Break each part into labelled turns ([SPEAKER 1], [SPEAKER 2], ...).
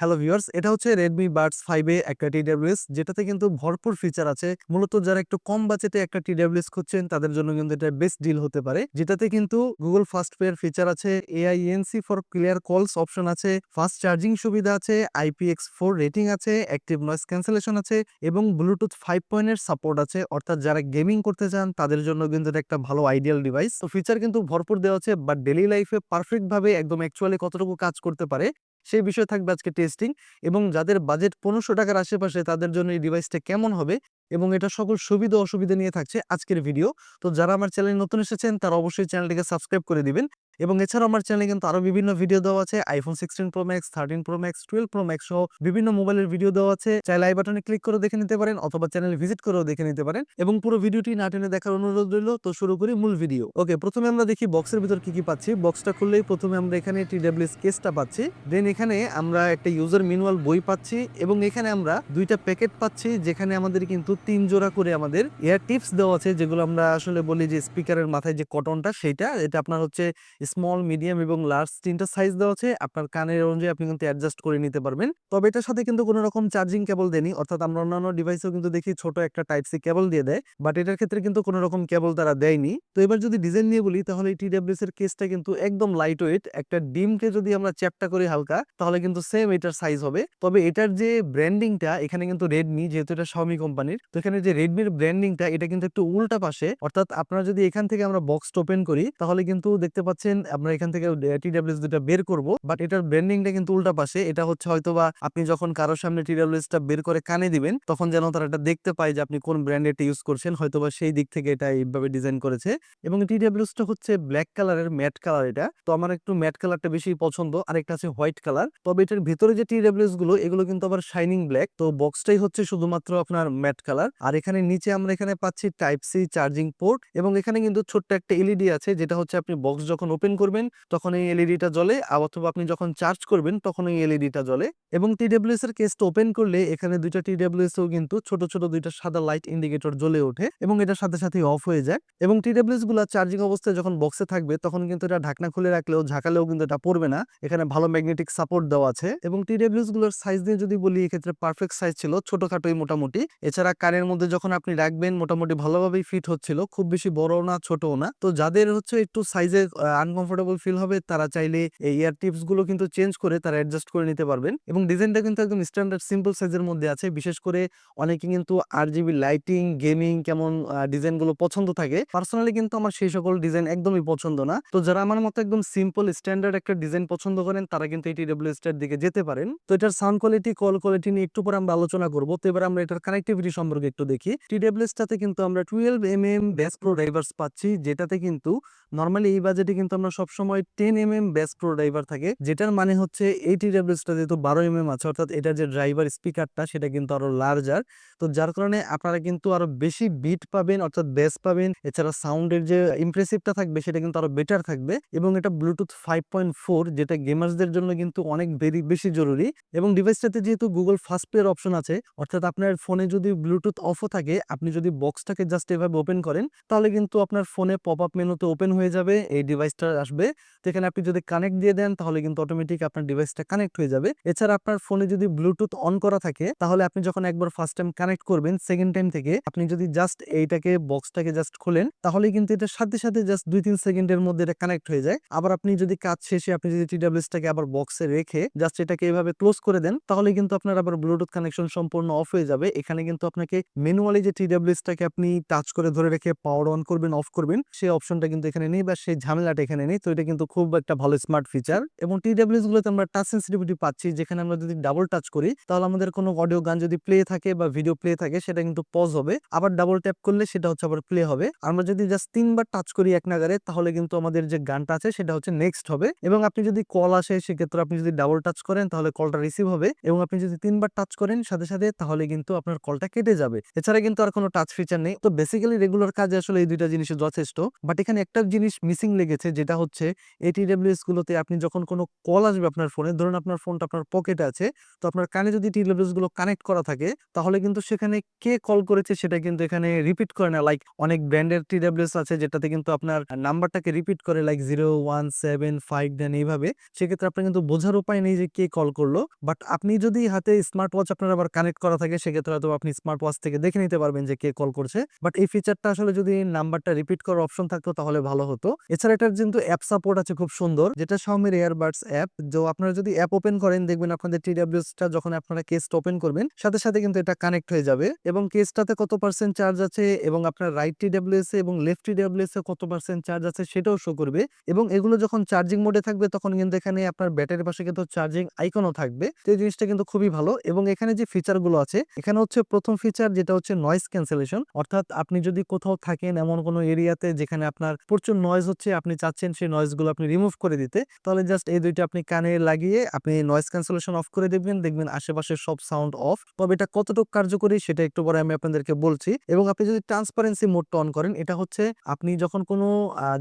[SPEAKER 1] Hello viewers এটা হচ্ছে Redmi Buds five এ একটা টিডাব্লিউএস যেটাতে কিন্তু ভরপুর ফিচার আছে। মূলত যারা একটু কম বাজেটে একটা টিডাব্লিউএস খুঁজছেন, তাদের জন্য কিন্তু এটা বেস্ট ডিল হতে পারে। যেটাতে কিন্তু গুগল ফাস্ট পেয়ার ফিচার আছে AI ENC for clear calls option আছে ফাস্ট চার্জিং সুবিধা আছে আইপিএক্স ফোর রেটিং আছে অ্যাক্টিভ নয়েস ক্যান্সেলেশন আছে, এবং ব্লুটুথ ফাইভ পয়েন্টের সাপোর্ট আছে। অর্থাৎ যারা গেমিং করতে চান, তাদের জন্য কিন্তু এটা একটা ভালো আইডিয়াল ডিভাইস তো ফিচার কিন্তু ভরপুর দেওয়া আছে বাট ডেলি লাইফে পারফেক্ট ভাবে একদম অ্যাকচুয়ালি কতটুকু কাজ করতে পারে সেই বিষয়ে থাকবে আজকে টেস্টিং এবং যাদের বাজেট পনেরোশো টাকার আশেপাশে তাদের জন্য এই ডিভাইসটা কেমন হবে এবং এটা সকল সুবিধা অসুবিধা নিয়ে থাকছে আজকের ভিডিও তো যারা আমার চ্যানেলে নতুন এসেছেন, তারা অবশ্যই চ্যানেলটিকে সাবস্ক্রাইব করে দিবেন। এবং এছাড়াও আমার চ্যানেলে কিন্তু আরও বিভিন্ন ভিডিও দেওয়া আছে। IPhone sixteen pro max thirteen pro max twelve pro max সহ বিভিন্ন মোবাইলের ভিডিও দেওয়া আছে। চাইলে আই বাটনে ক্লিক করে দেখে নিতে পারেন অথবা চ্যানেল ভিজিট করেও দেখে নিতে পারেন। এবং পুরো ভিডিওটি না টেনে দেখার অনুরোধ রইল। তো শুরু করি মূল ভিডিও ওকে প্রথমে আমরা দেখি বক্সের ভিতর কি কি পাচ্ছি। বক্সটা খুললেই প্রথমে আমরা এখানে টিডাব্লিউএস কেসটা পাচ্ছি। দেন এখানে আমরা একটা ইউজার ম্যানুয়াল বই পাচ্ছি এবং এখানে আমরা দুইটা প্যাকেট পাচ্ছি, যেখানে আমাদের কিন্তু তিন জোড়া করে আমাদের এয়ার টিপস দেওয়া আছে, যেগুলো আমরা আসলে বলি যে স্পিকারের মাথায় যে কটনটা সেটা এটা আপনার হচ্ছে স্মল মিডিয়াম এবং লার্জ তিনটা সাইজ দেওয়া আছে। আপনার কানের অনুযায়ী আপনি কিন্তু অ্যাডজাস্ট করে নিতে পারবেন। তবে এটার সাথে কিন্তু কোনো রকম চার্জিং কেবল দেয়নি। অর্থাৎ আমরা অন্যান্য ডিভাইসেও কিন্তু দেখি ছোট একটা টাইপ সি কেবল দিয়ে দেয়। বাট এটার ক্ষেত্রে কিন্তু কোনো রকম কেবল তারা দেয়নি। তো এবার যদি ডিজাইন নিয়ে বলি, তাহলে টিডাব্লিউএস এর কেসটা কিন্তু একদম লাইট ওয়েট একটা ডিমকে যদি আমরা চ্যাপটা করি হালকা, তাহলে কিন্তু সেম এটার সাইজ হবে। তবে এটার যে ব্র্যান্ডিংটা এখানে কিন্তু রেডমি যেহেতু এটা শাওমি কোম্পানির তো এখানে যে রেডমির ব্র্যান্ডিংটা এটা কিন্তু একটু উল্টা পাশে। অর্থাৎ আপনারা যদি এখান থেকে আমরা বক্স ওপেন করি, তাহলে কিন্তু দেখতে পাচ্ছেন আমরা এখান থেকে টিডাব্লিউএস দুটা বের করব। বাট এটার ব্র্যান্ডিংটা কিন্তু উল্টা পাশে। এটা হচ্ছে হয়তোবা আপনি যখন কারোর সামনে টিডাব্লিউএসটা বের করে কানে দিবেন, তখন যেন তারা এটা দেখতে পায় যে আপনি কোন ব্র্যান্ডের ইউজ করছেন। হয়তোবা সেই দিক থেকে এটা এইভাবে ডিজাইন করেছে। এবং টিডাব্লিউএসটা হচ্ছে ব্ল্যাক কালারের ম্যাট কালার এটা। তো আমার একটু ম্যাট কালারটা বেশি পছন্দ। আর একটা আছে হোয়াইট কালার তবে এটার ভিতরে যে টিডাব্লিউএসগুলো এগুলো কিন্তু আবার শাইনিং ব্ল্যাক তো বক্সটাই হচ্ছে শুধুমাত্র আপনার ম্যাট কালার আর এখানে নিচে আমরা এখানে পাচ্ছি টাইপ সি চার্জিং পোর্ট এবং এখানে কিন্তু ছোট্ট একটা এলইডি আছে, যেটা হচ্ছে আপনি বক্স যখন ওপেন করবেন, তখন এই এলইডিটা জ্বলে। আর অথবা আপনি যখন চার্জ করবেন, তখন এই এলইডিটা জ্বলে। এবং টিডাব্লিউএস এর কেসটা ওপেন করলে এখানে দুইটা টিডাব্লিউএস এও কিন্তু ছোট ছোট দুইটা সাদা লাইট ইন্ডিকেটর জ্বলে ওঠে এবং এটার সাথে সাথে অফ হয়ে যায়। এবং টিডাব্লিউএসগুলো চার্জিং অবস্থায় যখন বক্সে থাকবে, তখন কিন্তু এটা ঢাকনা খুলে রাখলেও ঝাঁকালেও কিন্তু এটা পড়বে না। এখানে ভালো ম্যাগনেটিক সাপোর্ট দেওয়া আছে। এবং টিডাব্লিউএসগুলোর সাইজ দিয়ে যদি বলি, এক্ষেত্রে পারফেক্ট সাইজ ছিল, ছোটখাটোই মোটামুটি। এছাড়া কানের মধ্যে যখন আপনি রাখবেন, মোটামুটি ভালোভাবেই ফিট হচ্ছিল, খুব বেশি বড় না, ছোটও না। তো যাদের হচ্ছে একটু সাইজে আনকমফোর্টেবল ফিল হবে, তারা চাইলে এই ইয়ার টিপসগুলো কিন্তু চেঞ্জ করে তারা অ্যাডজাস্ট করে নিতে পারবেন। এবং ডিজাইনটা কিন্তু একদম স্ট্যান্ডার্ড সিম্পল সাইজের মধ্যে আছে, বিশেষ করে অনেকে কিন্তু আর জিবি লাইটিং গেমিং কেমন ডিজাইনগুলো পছন্দ থাকে। পার্সোনালি কিন্তু আমার সেই সকল ডিজাইন একদমই পছন্দ না। তো যারা আমার মতো একদম সিম্পল স্ট্যান্ডার্ড একটা ডিজাইন পছন্দ করেন, তারা কিন্তু এই টিডাব্লিউ স্টার দিকে যেতে পারেন। তো এটার সাউন্ড কোয়ালিটি কল কোয়ালিটি নিয়ে একটু পরে আমরা আলোচনা করব। তো এবার আমরা এটার কানেক্টিভিটি সম্পর্কে একটু দেখি। টিডাব্লিউএসটাতে কিন্তু আমরা twelve M M bass pro drivers পাচ্ছি, যেটাতে কিন্তু নর্মালি এই বাজেটে কিন্তু আমরা সবসময় ten M M bass pro driver থাকে, যেটার মানে হচ্ছে এই টিডাব্লিউএসটা যেহেতু বারো এম এম আছে, অর্থাৎ এটার যে ড্রাইভার স্পিকারটা সেটা কিন্তু আরও লার্জার তো যার কারণে আপনারা কিন্তু আরও বেশি বিট পাবেন, অর্থাৎ বেস পাবেন, এছাড়া সাউন্ডের যে ইমপ্রেসিভটা থাকবে সেটা কিন্তু আরও বেটার থাকবে এবং এটা ব্লুটুথ ফাইভ পয়েন্ট ফোর যেটা গেমার্সদের জন্য কিন্তু অনেক বেশি জরুরি। এবং ডিভাইসটাতে যেহেতু গুগল ফার্স্ট প্লেয়ার অপশন আছে, অর্থাৎ আপনার ফোনে যদি ব্লুটুথ অফও থাকে, আপনি যদি বক্সটাকে জাস্ট এভাবে ওপেন করেন, তাহলে কিন্তু আপনার ফোনে পপ আপ মেনুতে ওপেন হয়ে যাবে, এই ডিভাইসটা আসবে। তো এখানে আপনি যদি কানেক্ট দিয়ে দেন, তাহলে কিন্তু অটোমেটিক আপনার ডিভাইসটা কানেক্ট হয়ে যাবে। এছাড়া আপনার ফোনে যদি ব্লুটুথ অন করা থাকে, তাহলে আপনি যখন একবার ফার্স্ট টাইম কানেক্ট করবেন সেকেন্ড টাইম থেকে, আপনি যদি জাস্ট এইটাকে বক্সটাকে জাস্ট খোলেন তাহলে কিন্তু এটার সাথে সাথে জাস্ট দুই তিন সেকেন্ডের মধ্যে এটা কানেক্ট হয়ে যায়। আবার আপনি যদি কাজ শেষে আপনি যদি টিডাব্লিউএসটাকে আবার বক্সে রেখে জাস্ট এটাকে এভাবে ক্লোজ করে দেন তাহলে কিন্তু আপনার আবার ব্লুটুথ কানেকশন সম্পূর্ণ অফ হয়ে যাবে। এখানে কিন্তু আপনাকে ম্যানুয়ালি যে টিডাব্লিউএসটাকে আপনি টাচ করে ধরে রেখে পাওয়ার অন করবেন অফ করবেন সেই অপশনটা কিন্তু এখানে নেই বা সেই ঝামেলাটা এখানে নেই। তো এটা কিন্তু খুব একটা ভালো স্মার্ট ফিচার এবং টিডাব্লিউএস গুলোতে আমরা টাচ সেন্সিটিভিটি পাচ্ছি, যেখানে আমরা যদি ডাবল টাচ করি, তাহলে আমাদের কোনো অডিও গান যদি প্লে থাকে বা ভিডিও প্লে থাকে, সেটা কিন্তু পজ হবে। আবার ডাবল ট্যাপ করলে সেটা হচ্ছে আবার প্লে হবে। আমরা যদি জাস্ট তিনবার টাচ করি এক নাগারে তাহলে কিন্তু আমাদের যে গানটা আছে, সেটা হচ্ছে নেক্সট হবে। এবং আপনি যদি কল আসে, সেক্ষেত্রে আপনি যদি ডাবল টাচ করেন, তাহলে কলটা রিসিভ হবে। এবং আপনি যদি তিনবার টাচ করেন সাথে সাথে, তাহলে কিন্তু আপনার কলটা কেটে যাবে। এছাড়া কিন্তু আর কোনো টাচ ফিচার নেই। তো বেসিক্যালি রেগুলার কাজে আসলে এই দুইটা জিনিস যথেষ্ট। বাট এখানে একটা জিনিস মিসিং লেগেছে, যেটা হচ্ছে এই টিডব্লিউএস গুলোতে আপনি যখন কোনো কল আসবে আপনার ফোনে ধরুন আপনার ফোনটা আপনার পকেটে আছে, তো আপনার কানে যদি টিডব্লিউএসগুলো কানেক্ট করা থাকে, তাহলে কিন্তু সেখানে কে কল করেছে সেটা কিন্তু এখানে রিপিট করে না। লাইক অনেক ব্র্যান্ডের টিডব্লিউএস আছে, যেটাতে কিন্তু আপনার নাম্বারটাকে রিপিট করে like zero one seven five then এইভাবে। সেক্ষেত্রে আপনার কিন্তু বোঝার উপায় নেই যে কে কল করল। বাট আপনি যদি হাতে স্মার্ট ওয়াচ আপনার আবার কানেক্ট করা থাকে, সেক্ষেত্রে হয়তো আপনি স্মার্ট ওয়াচ থেকে দেখে নিতে পারবেন যে কে কল করছে। বাট এই ফিচারটা আসলে যদি নাম্বারটা রিপিট করার অপশন থাকতো তাহলে ভালো হতো। এছাড়া এটার কিন্তু অ্যাপ সাপোর্ট আছে খুব সুন্দর, যেটা Xiaomi এয়ারবাডস অ্যাপ তো আপনারা যদি অ্যাপ ওপেন করেন, দেখবেন আপনাদের টিডব্লিউএসটা যখন আপনারা কেসটা ওপেন করবেন, সাথে সাথে কিন্তু এটা কানেক্ট হয়ে যাবে। এবং কেসটাতে কত পার্সেন্ট চার্জ আছে, এবং আপনার রাইট টিডব্লিউএস এবং লেফট টিডব্লিউএস এ কত পার্সেন্ট চার্জ আছে সেটাও শো করবে। এবং এগুলো যখন চার্জিং মোডে থাকবে, তখন কিন্তু এখানে আপনার ব্যাটারির পাশে কিন্তু চার্জিং আইকনও থাকবে। তো এই জিনিসটা কিন্তু খুবই ভালো। এবং এখানে যে ফিচারগুলো আছে, এখানে হচ্ছে প্রথম ফিচার যেটা হচ্ছে নয়েজ ক্যান্সেলেশন অর্থাৎ আপনি যদি কোথাও থাকেন এমন কোনো এরিয়াতে যেখানে আপনার প্রচুর নয়েজ হচ্ছে, আপনি চাচ্ছেন সেই নয়েজগুলো আপনি রিমুভ করে দিতে, তাহলে জাস্ট এই দুইটা আপনি কানে লাগিয়ে আপনি নয়েজ ক্যান্সেলেশন অফ করে দেখবেন দেখবেন আশেপাশের সব সাউন্ড অফ তবে এটা কতটুকু কার্যকরী সেটা একটু পরে আমি আপনাদেরকে বলছি। এবং আপনি যদি ট্রান্সপারেন্সি মোডটা অন করেন, এটা হচ্ছে আপনি যখন কোনো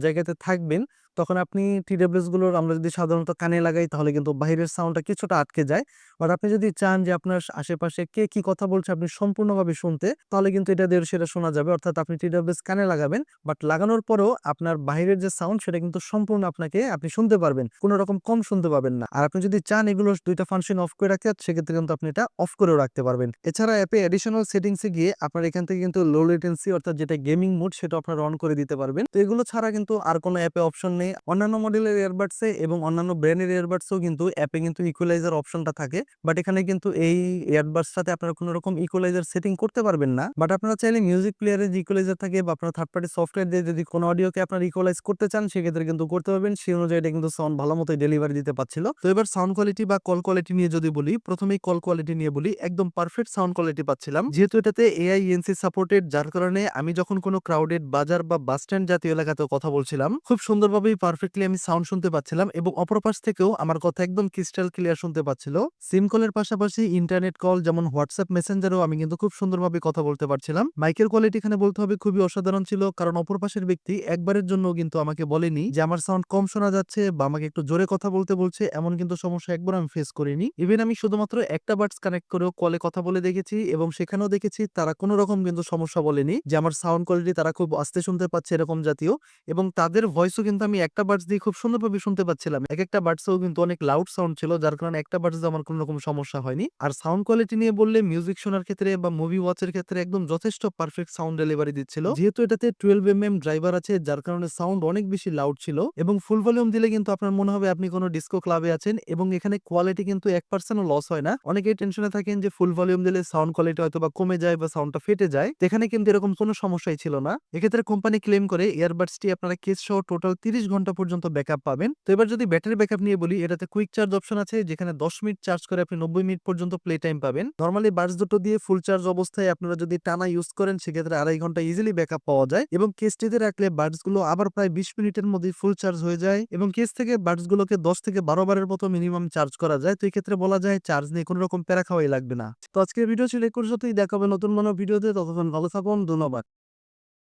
[SPEAKER 1] জায়গাতে থাকবেন তখন আপনি টিডব্লিউএসগুলোর আমরা যদি সাধারণত কানে লাগাই, তাহলে কিন্তু বাইরের সাউন্ডটা কিছুটা আটকে যায়। বাট আপনি যদি চান যে আপনার আশেপাশে কে কি কথা বলছে আপনি সম্পূর্ণভাবে শুনতে, তাহলে কিন্তু এটা দিয়ে সেটা শোনা যাবে। অর্থাৎ আপনি টিডব্লিউএস কানে লাগাবেন বাট লাগানোর পরেও আপনার বাইরের যে সাউন্ড সেটা কিন্তু সম্পূর্ণ আপনাকে, আপনি শুনতে পারবেন। কোনো রকম কম শুনতে পাবেন না। আর আপনি যদি চান এগুলো দুইটা ফাংশন অফ করে রাখতে, সেক্ষেত্রে কিন্তু আপনি এটা অফ করেও রাখতে পারবেন। এছাড়া অ্যাপে অ্যাডিশনাল সেটিংসে গিয়ে আপনার এখান থেকে কিন্তু লো লেটেন্সি অর্থাৎ যেটা গেমিং মোড সেটা আপনারা অন করে দিতে পারবেন। তো এগুলো ছাড়া কিন্তু আর কোনো অ্যাপে অপশন নেই। অন্যান্য মডেলের ইয়ারবাডসে এবং অন্যান্য ব্র্যান্ডের ইয়ারবাডসেও কিন্তু অ্যাপে কিন্তু ইকুয়ালাইজার অপশনটা থাকে। বাট এখানে কিন্তু এই ইয়ারবাডসটাতে আপনারা কোনো রকম ইকুয়ালাইজার সেটিং করতে পারবেন না। বাট আপনারা চাইলে মিউজিক প্লেয়ারে যে ইকুয়ালাইজার থাকে বা আপনার থার্ড পার্টি সফটওয়্যার দিয়ে যদি কোনো অডিওকে আপনার ইকুয়ালাইজ করতে চান, সেক্ষেত্রে কিন্তু করতে পারবেন। সেই অনুযায়ী এটা কিন্তু সাউন্ড ভালো মতোই ডেলিভারি দিতে পারছিল। তো এবার সাউন্ড কোয়ালিটি বা কল কোয়ালিটি নিয়ে যদি বলি, প্রথমেই কল কোয়ালিটি নিয়ে বলি, একদম পারফেক্ট সাউন্ড কোয়ালিটি পাচ্ছিলাম। যেহেতু এটাতে এআই এনসি সাপোর্টেড যার কারণে আমি যখন কোনো ক্রাউডেড বাজার বা বাস স্ট্যান্ড জাতীয় এলাকাতে কথা বলছিলাম, খুব সুন্দরভাবেই পারফেক্টলি আমি সাউন্ড শুনতে পাচ্ছিলাম এবং অপর পাশ থেকেও আমার কথা একদম ক্রিস্টাল ক্লিয়ার শুনতে পাচ্ছিল। সিম কলের পাশাপাশি ইন্টারনেট কল যেমন হোয়াটসঅ্যাপ মেসেঞ্জারও আমি কিন্তু খুব সুন্দরভাবে কথা বলতে পারছিলাম। মাইকের কোয়ালিটি এখানে বলতে হবে খুবই অসাধারণ ছিল কারণ অপর পাশের ব্যক্তি একবারের জন্য কিন্তু আমাকে বলেনি যে আমার সাউন্ড কম শোনা যাচ্ছে বা আমাকে একটু জোরে কথা বলতে বলছে, এমন কিন্তু সমস্যা একবার আমি ফেস করিনি। ইভেন আমি শুধুমাত্র একটা বার্ডস কানেক্ট করেও কলে কথা বলে দেখেছি এবং সেখানেও দেখেছি তারা কোনো রকম কিন্তু সমস্যা বলেনি যে আমার সাউন্ড কোয়ালিটি তারা খুব আস্তে শুনতে পাচ্ছে এরকম জাতীয় এবং তাদের ভয়েসও কিন্তু আমি একটা বার্ডস দিয়ে খুব সুন্দরভাবে শুনতে পাচ্ছিলাম। এক একটা বার্ডসেও কিন্তু অনেক লাউড সাউন্ড ছিল, যার কারণে একটা বার্ডস আমার কোনো রকম সমস্যা হয়নি। আর সাউন্ড কোয়ালিটি নিয়ে বললে মিউজিক শোনার ক্ষেত্রে বা মুভি ওয়াচের ক্ষেত্রে একদম যথেষ্ট পারফেক্ট সাউন্ড ডেলিভারি দিচ্ছিল। যেহেতু এটাতে টুয়েলভ এম এম ড্রাইভার আছে, যার কারণে সাউন্ড অনেক বেশি লাউড ছিল এবং ফুল ভলিউম দিলে কিন্তু আপনার মনে হবে আপনি কোনো ডিস্কো ক্লাবে আছেন এবং এখানে কোয়ালিটি কিন্তু এক পার্সেন্টও লস হয় না। অনেকেই টেনশনে থাকেন যে ফুল ভলিউম দিলে সাউন্ড কোয়ালিটি হয়তো বা কমে যায় বা সাউন্ডটা ফেটে যায়। এখানে কিন্তু এরকম কোনো সমস্যাই ছিল না। এক্ষেত্রে কোম্পানি ক্লেম করে ইয়ারবাডসটি আপনারা কেস সহ টোটাল তিরিশ ঘণ্টা পর্যন্ত ব্যাকআপ পাবেন। তো এবার যদি ব্যাটারি ব্যাকআপ নিয়ে বলি, এটাতে কুইক চার্জ অপশন আছে, যেখানে দশ মিনিট চার্জ করে আপনি নব্বই মিনিট পর্যন্ত প্লে টাইম পাবেন। নর্মালি বাডস দুটো দিয়ে ফুল চার্জ অবস্থায় আপনারা যদি টানা ইউজ করেন, সেক্ষেত্রে আড়াই ঘণ্টা ইজিলি ব্যাকআপ পাওয়া যায় এবং কেসটিতে রাখলে বাডসগুলো আবার প্রায় বিশ মিনিটের মধ্যে ফুল চার্জ হয়ে যায় এবং কেস থেকে বাডস গুলোকে দশ থেকে বারো বারের মতো মিনিমাম চার্জ করা যায়। তো এই ক্ষেত্রে বলা যায় চার্জ নিয়ে কোনো রকম প্যারা খাওয়াই লাগবে না। তো আজকের ভিডিও ছিল একুশ দেখাবে নতুন কোনো ভিডিওতে ততক্ষণ ভালো থাকুন। ধন্যবাদ।